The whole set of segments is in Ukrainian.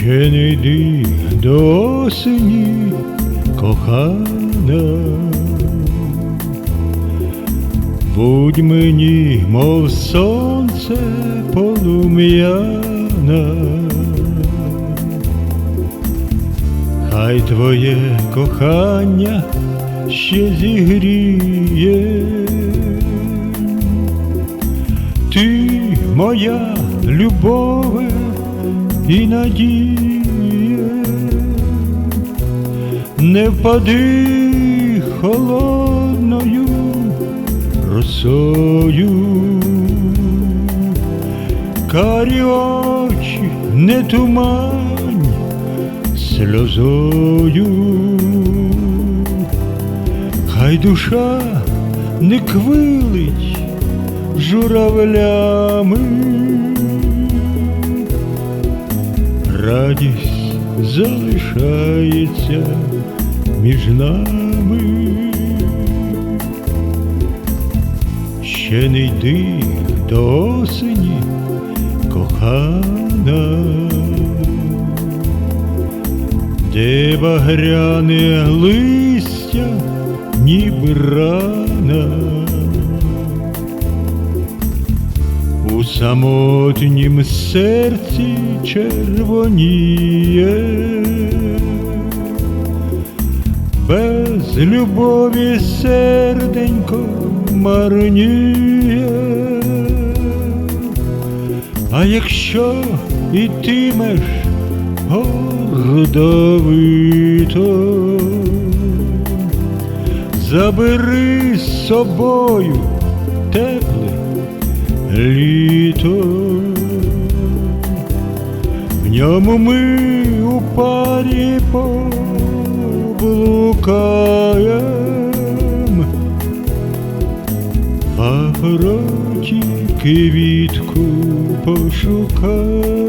Ще не йди до осені, кохана, будь мені, мов сонце полум'яна, хай твоє кохання ще зігріє. Ти моя любове і надія, не впади холодною росою, карі очі не тумань сльозою, хай душа не квилить журавлями радість залишається між нами. Ще не йди до осені, кохана, де багряне листя, ніби рана. Самотнім серці червоніє, без любові серденько марніє, а якщо ітимеш гордовито, забери з собою тепле літо, в ньому ми у парі поблукаєм, а пороті квітку пошукаєм.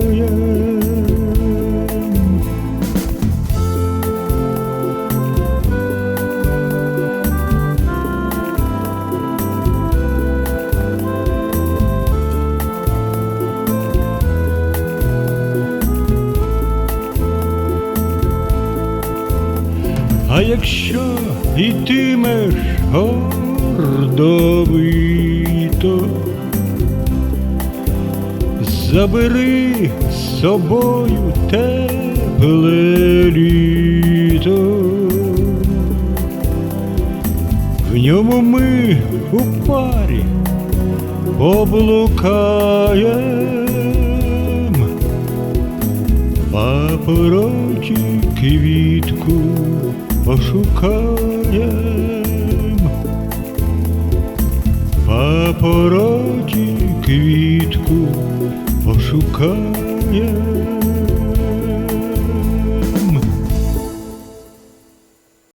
А якщо йтимеш гордовито, забери з собою тепле літо, в ньому ми у парі поблукаєм, папороті квітку пошукаєм, папороті квітку пошукаєм.